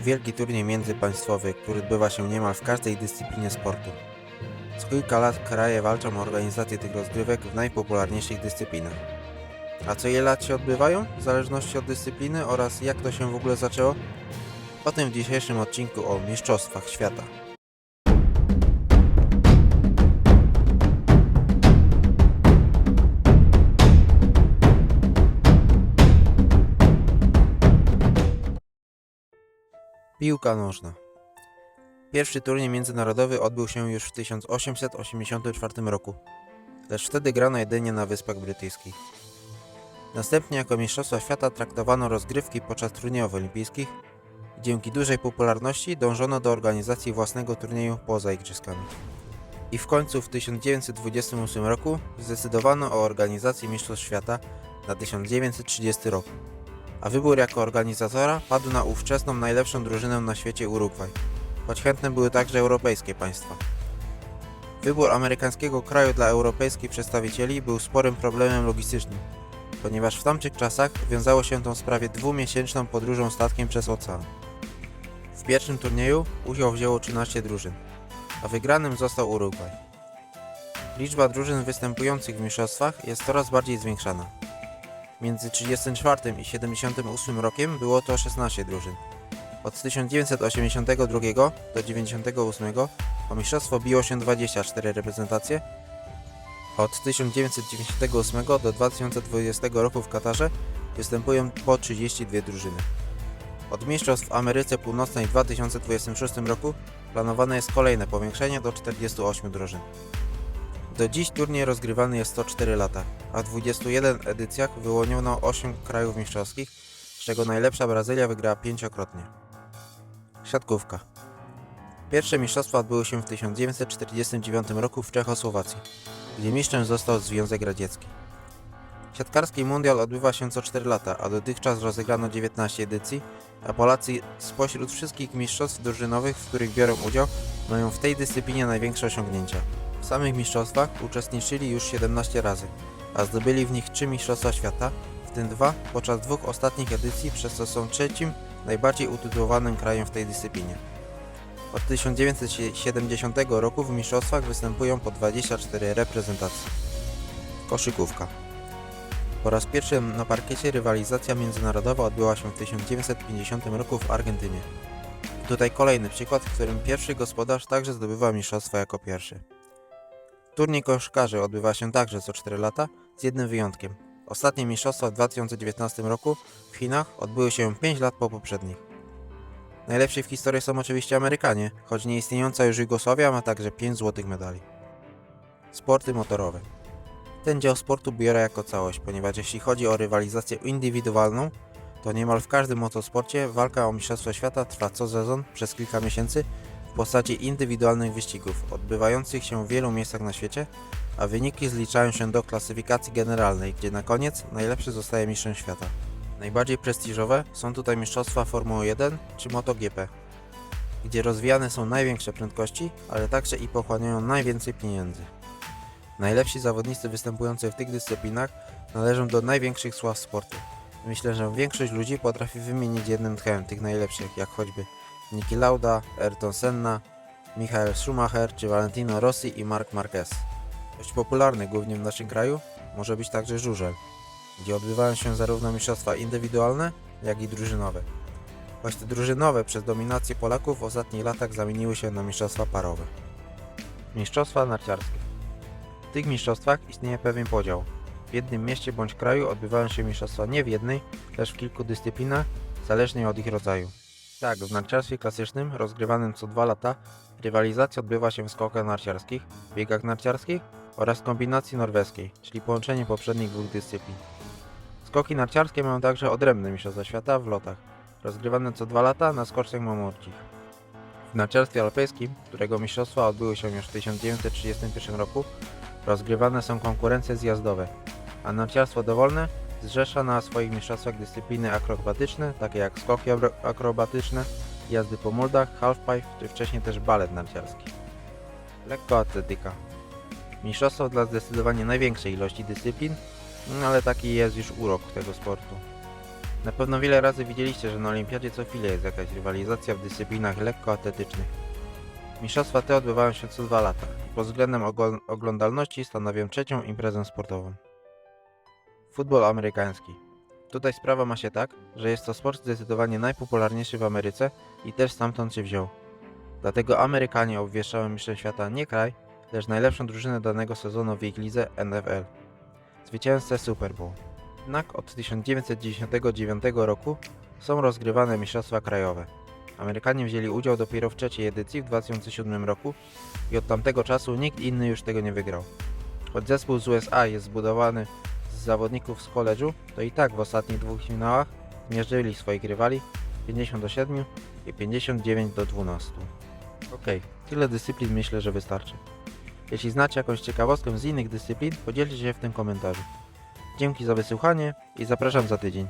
Wielki turniej międzypaństwowy, który odbywa się niemal w każdej dyscyplinie sportu. Co kilka lat kraje walczą o organizację tych rozgrywek w najpopularniejszych dyscyplinach. A co ile lat się odbywają, w zależności od dyscypliny oraz jak to się w ogóle zaczęło? O tym w dzisiejszym odcinku o Mistrzostwach Świata. Piłka nożna. Pierwszy turniej międzynarodowy odbył się już w 1884 roku, lecz wtedy grano jedynie na Wyspach Brytyjskich. Następnie jako Mistrzostwa Świata traktowano rozgrywki podczas turniejów olimpijskich i dzięki dużej popularności dążono do organizacji własnego turnieju poza igrzyskami. I w końcu w 1928 roku zdecydowano o organizacji Mistrzostw Świata na 1930 rok a wybór jako organizatora padł na ówczesną najlepszą drużynę na świecie Urugwaj, choć chętne były także europejskie państwa. Wybór amerykańskiego kraju dla europejskich przedstawicieli był sporym problemem logistycznym, ponieważ w tamtych czasach wiązało się to z prawie dwumiesięczną podróżą statkiem przez ocean. W pierwszym turnieju udział wzięło 13 drużyn, a wygranym został Urugwaj. Liczba drużyn występujących w mistrzostwach jest coraz bardziej zwiększana. Między 34 i 78 rokiem było to 16 drużyn. Od 1982 do 98 o mistrzostwo biło się 24 reprezentacje. Od 1998 do 2020 roku w Katarze występują po 32 drużyny. Od mistrzostw w Ameryce Północnej w 2026 roku planowane jest kolejne powiększenie do 48 drużyn. Do dziś turniej rozgrywany jest 104 lata, a w 21 edycjach wyłoniono 8 krajów mistrzowskich, z czego najlepsza Brazylia wygrała pięciokrotnie. Siatkówka. Pierwsze mistrzostwa odbyły się w 1949 roku w Czechosłowacji, gdzie mistrzem został Związek Radziecki. Siatkarski mundial odbywa się co 4 lata, a dotychczas rozegrano 19 edycji, a Polacy spośród wszystkich mistrzostw drużynowych, w których biorą udział, mają w tej dyscyplinie największe osiągnięcia. Samych mistrzostwach uczestniczyli już 17 razy, a zdobyli w nich 3 mistrzostwa świata, w tym dwa podczas dwóch ostatnich edycji, przez co są trzecim najbardziej utytułowanym krajem w tej dyscyplinie. Od 1970 roku w mistrzostwach występują po 24 reprezentacje. Koszykówka. Po raz pierwszy na parkiecie rywalizacja międzynarodowa odbyła się w 1950 roku w Argentynie. Tutaj kolejny przykład, w którym pierwszy gospodarz także zdobywa mistrzostwa jako pierwszy. Turniej koszykarzy odbywa się także co 4 lata, z jednym wyjątkiem. Ostatnie mistrzostwa w 2019 roku w Chinach odbyły się 5 lat po poprzednich. Najlepsi w historii są oczywiście Amerykanie, choć nieistniejąca już Jugosławia ma także 5 złotych medali. Sporty motorowe. Ten dział sportu biorę jako całość, ponieważ jeśli chodzi o rywalizację indywidualną, to niemal w każdym motosporcie walka o Mistrzostwo Świata trwa co sezon przez kilka miesięcy w postaci indywidualnych wyścigów, odbywających się w wielu miejscach na świecie, a wyniki zliczają się do klasyfikacji generalnej, gdzie na koniec najlepszy zostaje mistrzem świata. Najbardziej prestiżowe są tutaj mistrzostwa Formuły 1 czy MotoGP, gdzie rozwijane są największe prędkości, ale także i pochłaniają najwięcej pieniędzy. Najlepsi zawodnicy występujący w tych dyscyplinach należą do największych sław sportu. Myślę, że większość ludzi potrafi wymienić jednym tchem tych najlepszych, jak choćby Niki Lauda, Ayrton Senna, Michael Schumacher czy Valentino Rossi i Marc Marquez. Dość popularny głównie w naszym kraju może być także żużel, gdzie odbywają się zarówno mistrzostwa indywidualne, jak i drużynowe. Te drużynowe przez dominację Polaków w ostatnich latach zamieniły się na mistrzostwa parowe. Mistrzostwa narciarskie. W tych mistrzostwach istnieje pewien podział. W jednym mieście bądź kraju odbywają się mistrzostwa nie w jednej, lecz w kilku dyscyplinach, zależnie od ich rodzaju. Tak, w narciarstwie klasycznym, rozgrywanym co dwa lata, rywalizacja odbywa się w skokach narciarskich, biegach narciarskich oraz kombinacji norweskiej, czyli połączenie poprzednich dwóch dyscyplin. Skoki narciarskie mają także odrębne mistrzostwa świata w lotach, rozgrywane co dwa lata na skoczniach mamurcich. W narciarstwie alpejskim, którego mistrzostwa odbyły się już w 1931 roku, rozgrywane są konkurencje zjazdowe, a narciarstwo dowolne zrzesza na swoich mistrzostwach dyscypliny akrobatyczne, takie jak skoki akrobatyczne, jazdy po muldach, halfpipe, czy wcześniej też balet narciarski. Lekkoatletyka. Mistrzostwo dla zdecydowanie największej ilości dyscyplin, no ale taki jest już urok tego sportu. Na pewno wiele razy widzieliście, że na olimpiadzie co chwilę jest jakaś rywalizacja w dyscyplinach lekkoatletycznych. Mistrzostwa te odbywają się co dwa lata i pod względem oglądalności stanowią trzecią imprezę sportową. Futbol amerykański. Tutaj sprawa ma się tak, że jest to sport zdecydowanie najpopularniejszy w Ameryce i też stamtąd się wziął. Dlatego Amerykanie obwieszczają mistrzem świata nie kraj, lecz najlepszą drużynę danego sezonu w ich lidze NFL. Zwycięzcę Super Bowl. Jednak od 1999 roku są rozgrywane mistrzostwa krajowe. Amerykanie wzięli udział dopiero w trzeciej edycji w 2007 roku i od tamtego czasu nikt inny już tego nie wygrał. Choć zespół z USA jest zbudowany z zawodników z koledżu, to i tak w ostatnich dwóch finałach zmierzyli swoich rywali 50 do 7 i 59 do 12. Okej, tyle dyscyplin myślę, że wystarczy. Jeśli znacie jakąś ciekawostkę z innych dyscyplin, podzielcie się w tym komentarzu. Dzięki za wysłuchanie i zapraszam za tydzień.